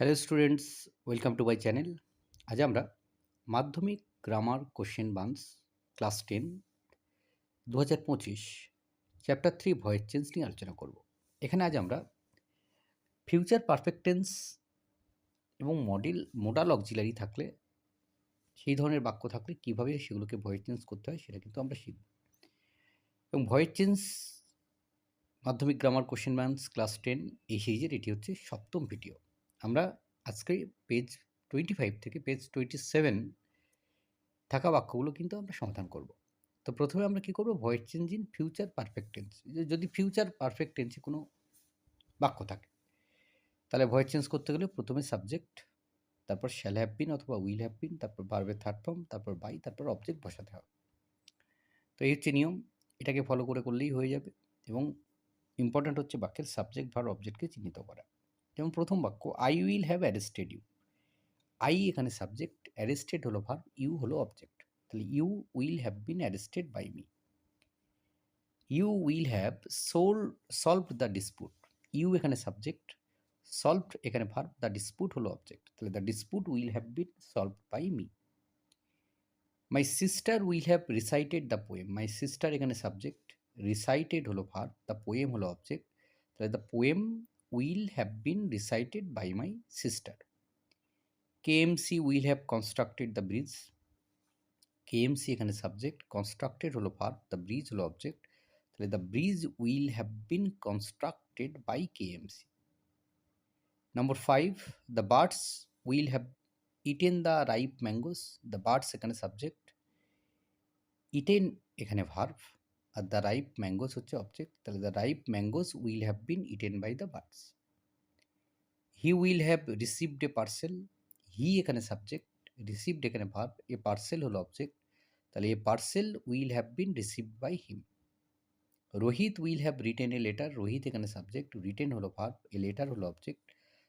Hello students welcome to my channel আজ আমরা Madhyamik grammar question banks class ten দু হাজার পঁচিশ চ্যাপ্টার থ্রি ভয়েস চেঞ্জ নিয়ে আলোচনা করব। এখানে আজ আমরা ফিউচার পারফেক্ট টেন্স এবং মডেল মোডাল অক্সিলারি থাকলে সেই ধরনের বাক্য থাকলে কীভাবে সেগুলোকে ভয়েস চেঞ্জ করতে হয় সেটা কিন্তু আমরা শিখব। এবং voice change Madhyamik grammar question banks class ten এই সিরিজের এটি হচ্ছে সপ্তম ভিডিও আমরা আজকে পেজ টোয়েন্টি ফাইভ থেকে পেজ টোয়েন্টি সেভেন থাকা বাক্যগুলো কিন্তু আমরা সমাধান করব। তো প্রথমে আমরা কি করব? Voice change in future perfect tense যদি ফিউচার পারফেক্ট টেন্সে কোনো বাক্য থাকে, তাহলে ভয়েস চেঞ্জ করতে গেলে প্রথমে সাবজেক্ট তারপর শ্যাল হ্যাভ বিন অথবা উইল হ্যাভ বিন তারপর বার্বের থার্ড ফর্ম তারপর বাই তারপর অবজেক্ট বসাতে হবে। তো এই হচ্ছে নিয়ম। এটাকে ফলো করে করলেই হয়ে যাবে এবং ইম্পর্ট্যান্ট হচ্ছে বাক্যের সাবজেক্ট ভার অবজেক্টকে চিহ্নিত করা। যেমন প্রথম বাক্য I will have arrested you I এখানে সাবজেক্ট অ্যারেস্টেড হলো ভার ইউ হলো অবজেক্ট তাহলে you will have been arrested by me you will have sole solved the dispute you এখানে সাবজেক্ট সলভড এখানে ভার দ্য ডিসপুট হলো object তাহলে the dispute will have been solve by me my sister will have recited the poem my sister এখানে subject recited হলো verb the poem হলো object তাহলে the poem will have been recited by my sister KMC will have constructed the bridge KMC এখানে subject constructed হলো verb the bridge হলো object তাহলে the bridge will have been constructed by KMC number five the birds will have eaten the ripe mangoes the birds এখানে subject eaten এখানে verb আর the ripe mangoes হচ্ছে object তাহলে the ripe mangoes will have been eaten by the birds he will have received a parcel he এখানে subject received এখানে verb a parcel হলো object তাহলে a parcel will have been received by him Rohit will have written a letter Rohit এখানে subject written হলো verb a letter হলো object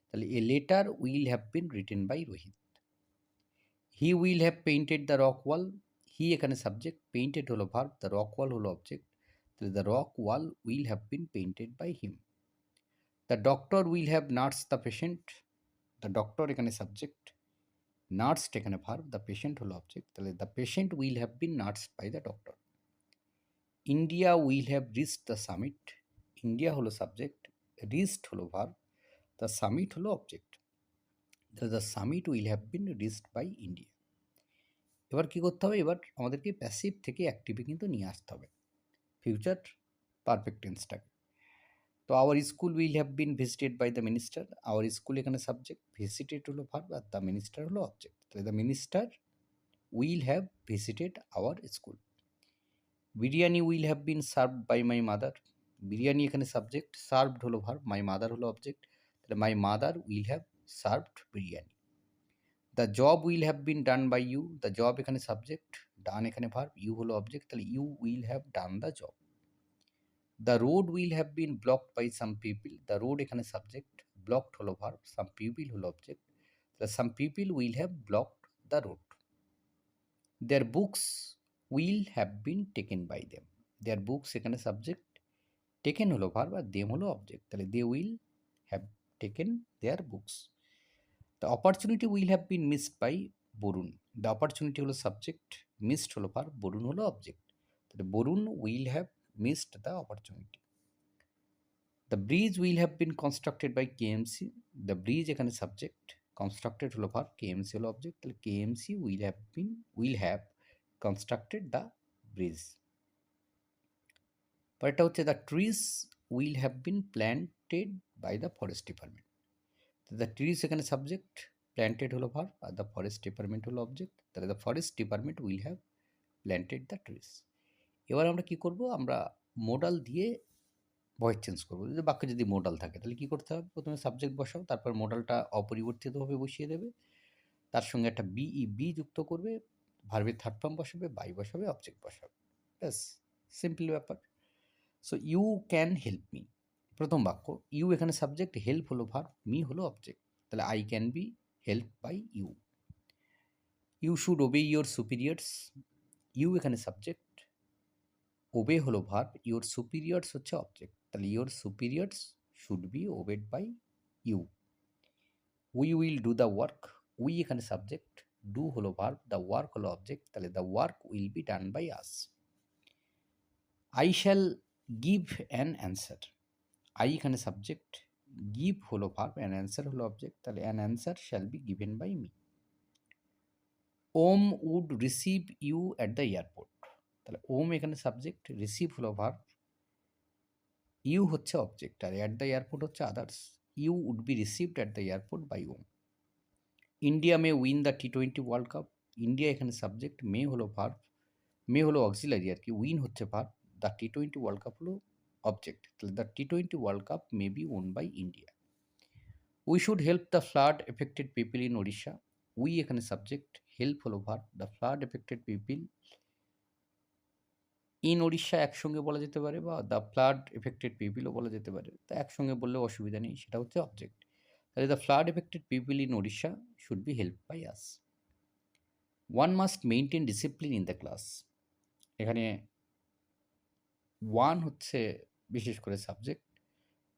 তাহলে a letter will have been written by Rohit he will have painted the rock wall he এখানে subject painted হলো verb the rock wall হলো object তাহলে the rock wall will have been painted by him the doctor will have nurse the patient the doctor এখানে subject nursed এখানে verb the patient হলো object তাহলে the patient will have been nursed by the doctor India will have reached the summit India হলো subject reached হলো verb the summit হলো object the summit will have been reached by India এবার কী করতে হবে? এবার আমাদেরকে প্যাসিভ থেকে অ্যাক্টিভে কিন্তু নিয়ে আসতে হবে। ফিউচার পারফেক্ট টেন্সটাকে তো our school will have been visited by the minister our school এখানে সাবজেক্ট ভিজিটেড হলো ভার্ব আর দ্য মিনিস্টার হলো অবজেক্ট তাহলে the minister will have visited our school biryani will have been served by my mother biryani এখানে subject served হলো verb my mother হলো object তাহলে my mother will have served biryani. The job will have been done by you the job এখানে subject done এখানে verb you হলো object তাহলে you will have done the job the road will have been blocked by some people the road এখানে subject blocked হলো verb some people হলো object তাহলে some people will have blocked the road their books will have been taken by them their books এখানে subject taken হলো verb আর them হলো object তাহলে they will have taken their books the opportunity will have been missed by Varun the opportunity হলো subject missed হলো verb Varun হলো object তাহলে Varun will have missed the opportunity the bridge will have been constructed by KMC the bridge এখানে subject constructed হলো verb KMC হলো object তাহলে KMC will have been will have constructed the bridge পরেরটা হচ্ছে the trees will have been planted by the forest department the trees এখানে subject planted হলো verb আর the forest department হলো object তাহলে the forest department will have planted the trees এবার আমরা কি করব? আমরা মোডাল দিয়ে ভয়েস চেঞ্জ করব। যদি বাক্যে যদি মোডাল থাকে, তাহলে কী করতে হবে? প্রথমে সাবজেক্ট বসাও, তারপর মোডালটা অপরিবর্তিতভাবে বসিয়ে দেবে। তার সঙ্গে একটা বি ই বি যুক্ত করবে। ভার্বের থার্ড ফর্ম বসাবে বাই বসাবে অবজেক্ট বসাবে। ব্যাস সিম্পল ব্যাপার। So you can help me প্রথম বাক্য, ইউ এখানে সাবজেক্ট হেল্প হলো ভার্ব মি হলো অবজেক্ট তাহলে I can be help by you. You should obey your superiors. You এখানে সাবজেক্ট ওবে হলো ভার্ব ইওর সুপিরিয়র্স হচ্ছে অবজেক্ট তাহলে your superiors should be obeyed by you. We will do the work. We এখানে subject do হলো verb the work হলো object তাহলে the work will be done by us. I shall give an answer. I এখানে subject give হলো verb an answer হলো object তাহলে an answer shall be given by me Om would receive you at the airport তাহলে ওম এখানে subject receive হলো verb you হচ্ছে object আর at the airport হচ্ছে others you would be received at the airport by Om India may win the T twenty world cup India এখানে subject may হলো verb may হলো auxiliary আর কি win হচ্ছে verb the T twenty world cup হলো object তাহলে the T twenty world cup may be won by India we should help the flood affected people in Odisha we এখানে subject help হলো verb the flood affected people in Odisha একসঙ্গে বলা যেতে পারে বা the flood affected পিপিলও বলা যেতে পারে তা একসঙ্গে বললেও অসুবিধা নেই, সেটা হচ্ছে অবজেক্ট তাহলে the flood affected people in Odisha should be help by us one must maintain discipline in the class এখানে ওয়ান হচ্ছে বিশেষ করে সাবজেক্ট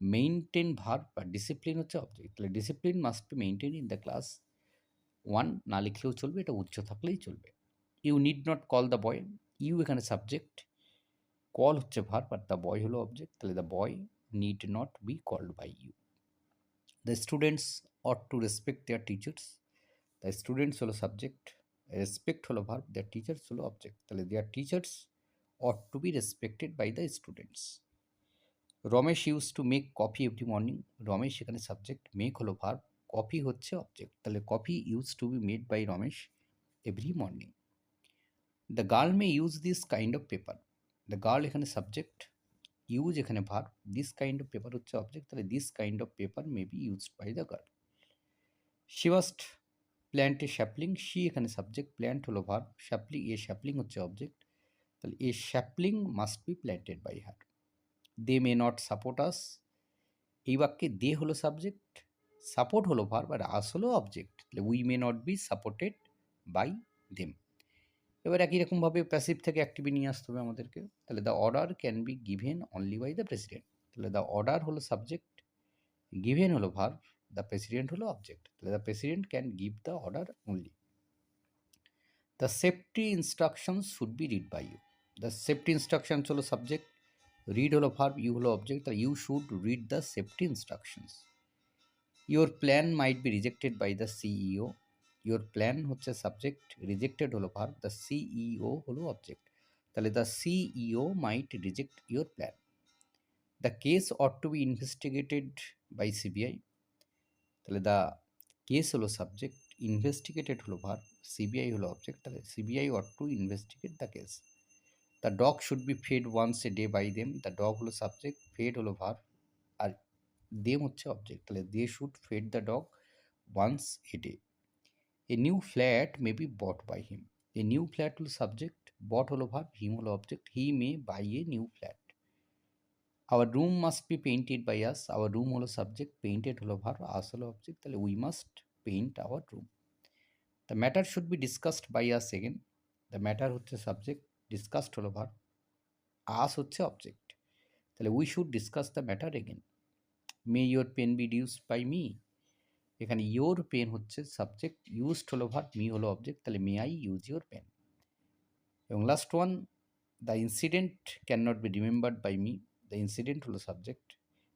মেইনটেন ভার্ব বা ডিসিপ্লিন হচ্ছে অবজেক্ট তাহলে discipline must be maintain in the class one না লিখলেও চলবে, এটা উচ্চ থাকলেই চলবে। You need not call the boy you এখানে সাবজেক্ট কল হচ্ছে ভার্ব আর দ্য বয় হলো অবজেক্ট তাহলে the boy need not be called by you the students ought to respect their teachers the students হলো সাবজেক্ট রেসপেক্ট হলো verb their teachers হলো object তাহলে their teachers ought to be respected by the students Ramesh use to make coffee every morning Ramesh এখানে subject make হলো verb coffee হচ্ছে object তাহলে coffee use to be made by Ramesh every morning the girl may use this kind of paper the girl এখানে subject use এখানে verb this kind of paper হচ্ছে object তাহলে this kind of paper may be used by the girl she must plant a sapling she এখানে subject plant হলো verb sapling a sapling হচ্ছে object তাহলে a sapling must be planted by her they may not support us এই বাক্যে দে হলো subject support হলো verb আর আস হলো object তাহলে we may not be supported by them এবার একই রকমভাবে প্যাসিভ থেকে অ্যাক্টিভে নিয়ে আসতে হবে আমাদেরকে। তাহলে the order can be given only by the president তাহলে দ্য অর্ডার হলো সাবজেক্ট গিভেন হলো ভার্ভ দ্য প্রেসিডেন্ট হলো অবজেক্ট তাহলে the president can give the order only the safety instructions should be read by you the safety instructions হলো subject read হলো verb you হলো object তাহলে you should read the safety instructions your plan might be rejected by the CEO your plan হচ্ছে subject rejected হলো verb the CEO হলো object তাহলে the CEO might reject your plan the case ought to be investigated by CBI তাহলে the case হলো subject investigated হলো verb CBI হলো object তাহলে CBI ought to investigate the case the dog should be fed once a day by them the dog হলো subject fed হলো verb আর them হচ্ছে object তাহলে they should feed the dog once a day a new flat may be bought by him a new flat হলো subject bought হলো verb him হলো object he may buy a new flat our room must be painted by us our room হলো subject painted হলো verb us হলো object তাহলে we must paint our room the matter should be discussed by us again the matter হচ্ছে subject discussed হলো verb. Us হচ্ছে object তাহলে we should discuss the matter again may your pen be dues by me এখানে your pen হচ্ছে subject used হলো verb me হলো object তাহলে may I use your pen এবং last one the incident can not be remembered by me the incident হলো subject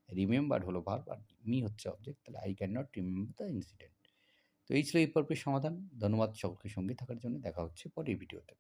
remembered হলো verb আর me হচ্ছে অবজেক্ট তাহলে I can not remember the incident তো এই ছিল এই পর্বের সমাধান। ধন্যবাদ সকলকে সঙ্গে থাকার জন্য। দেখা হচ্ছে পরের ভিডিওতে।